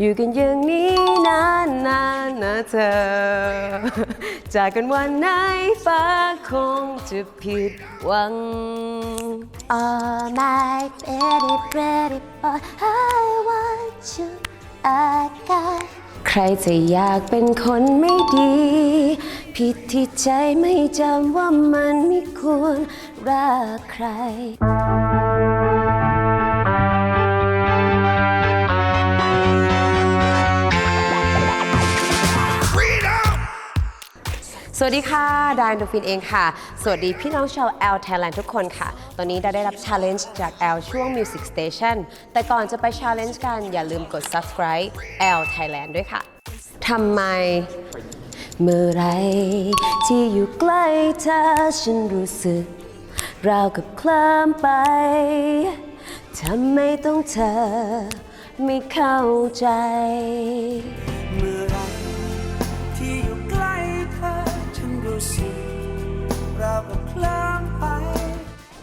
อยู่กันอย่างนี้นานนานๆนะเธอ จากกันวันไหนฟ้าคงจะผิดหวัง Oh my pretty pretty boy I want you I got ใครจะอยากเป็นคนไม่ดี ผิดที่ใจไม่จำว่ามันไม่ควรรักใคร สวัสดีค่ะ ดานโดฟินเองค่ะ สวัสดีพี่น้องชาวแอลไทยแลนด์ทุกคนค่ะ ตอนนี้ได้ได้รับ Challenge จากแอลช่วง Music Station แต่ก่อนจะไป Challenge กัน อย่าลืมกด subscribe แอล Thailand ด้วยค่ะ ทำไม เมื่อไรที่อยู่ใกล้เธอฉันรู้สึก ราวกับเคลิ้มไป ทำไมต้องเธอ ไม่เข้าใจ เมื่อ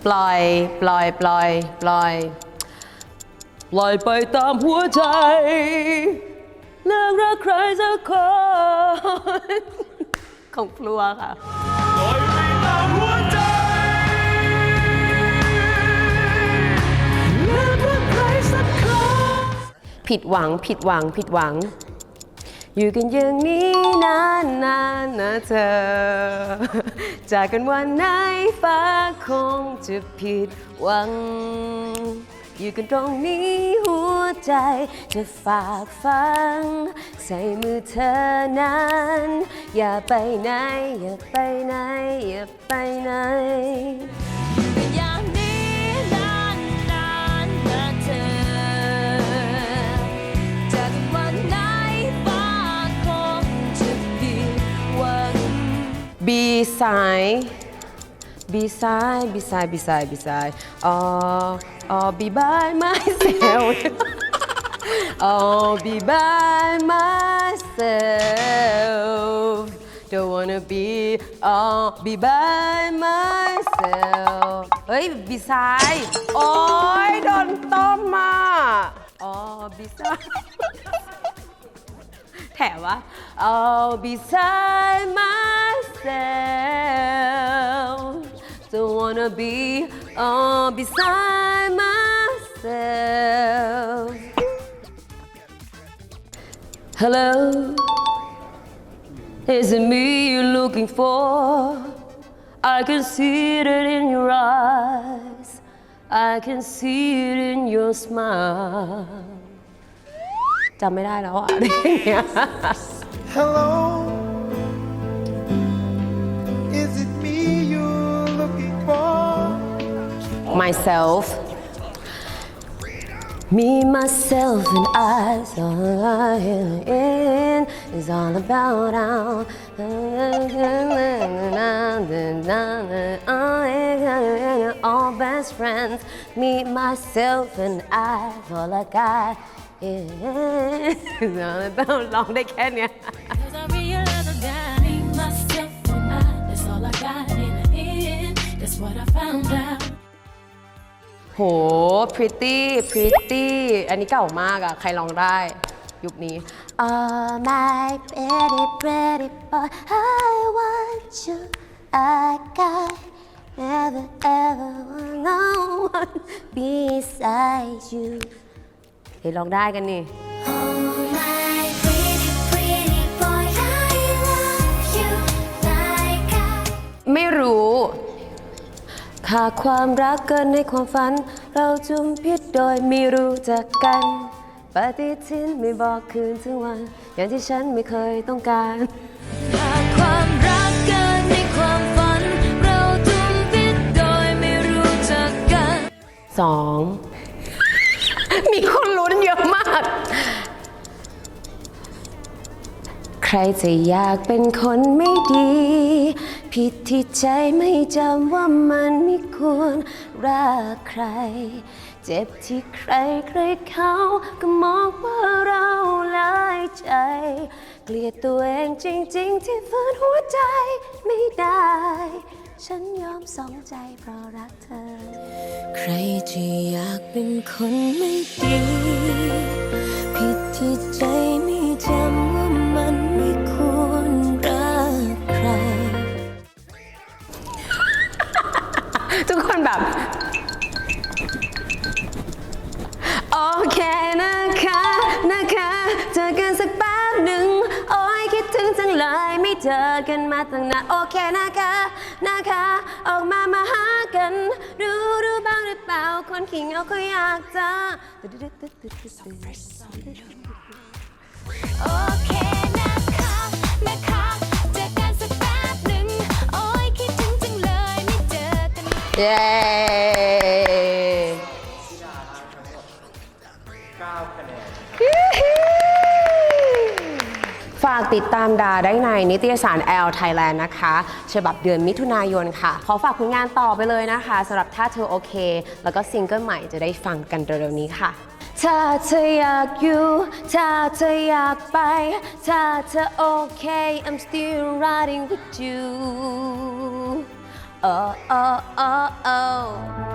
ปล่อย ปล่อย ปล่อย ปล่อย ปล่อยไปตามหัวใจเลือกรักใครสักคนของพลัวค่ะปล่อยไปตามหัวใจเลือกรักใครสักคนผิดหวัง ผิดหวัง ผิดหวัง อยู่กันอย่างนี้นานนานๆนะเธอ จากกันวันไหนฟ้าคงจะผิดหวัง อยู่กันตรงนี้หัวใจจะฝากฟัง ใส่มือเธอนั้น อย่าไปไหน อย่าไปไหน อย่าไปไหน เซลอ๋อบีบายไม้เซล don't wanna be อ๋อบีบายไม้เซลเฮ้ยบีสายโอ้ยโดนต้มมาอ๋อบีสายแถมว่า I'll beside myself don't wanna be all beside myself Hello is it me you're looking for I can see it in your eyes I can see it in your smile จำไม่ได้แล้วอะอะไรอย่างเงี้ย Hello myself me myself and I all I in is all about how all best friends me myself and I all I got is all about ร้องได้แค่เนี้ย Cause I realize I got me, myself, and I. That's all I got in the end. That's what I found out. โห pretty pretty อันนี้เก่ามากอะใครร้องได้ยุคนี้ Oh my pretty pretty boy I want you I got never ever want no one beside you เฮ้ยร้องได้กันนี่ Oh my pretty pretty boy I love you like I ไม่รู้ หากความรักเกินในความฝัน เราจุมพิษโดยไม่รู้จักกัน ปฏิทินไม่บอกคืนถึงวัน อย่างที่ฉันไม่เคยต้องการ หากความรักเกินในความฝัน เราจุมพิษโดยไม่รู้จักกันสอง รจะอยากเป็นคนไม่ดี ผิดที่ใจไม่จำว่ามันไม่ควรรักใคร เจ็บที่ใครใครเขาก็มองว่าเราลายใจ เกลียดตัวเองจริง ๆ ที่ฝืนหัวใจไม่ได้ ฉันยอมสองใจเพราะรักเธอ ใครจะอยากเป็นคนไม่ดี ผิดที่ใจไม่จำว่า ทุกคนแบบ โอเคนะคะ นะคะเจอกันสักแป๊บหนึ่ง โอ้ยคิดถึงจังเลยไม่เจอกันมาตั้งนานโอเคนะคะ นะคะ ออกมามาหากัน รู้รู้บ้างหรือเปล่า คนขี้เหงาก็อยากจะ โอ เย้ฝากติดตามดาได้ในนิตยสาร L Thailand นะคะ ฉบับเดือนมิถุนายนค่ะ ขอฝากผลงานต่อไปเลยนะคะสำหรับถ้าเธอโอเค แล้วก็ซิงเกิลใหม่จะได้ฟังกันเร็วๆนี้ค่ะ ถ้าเธออยากอยู่ ถ้าเธออยากไป ถ้าเธอโอเค I'm still riding with you oh oh oh oh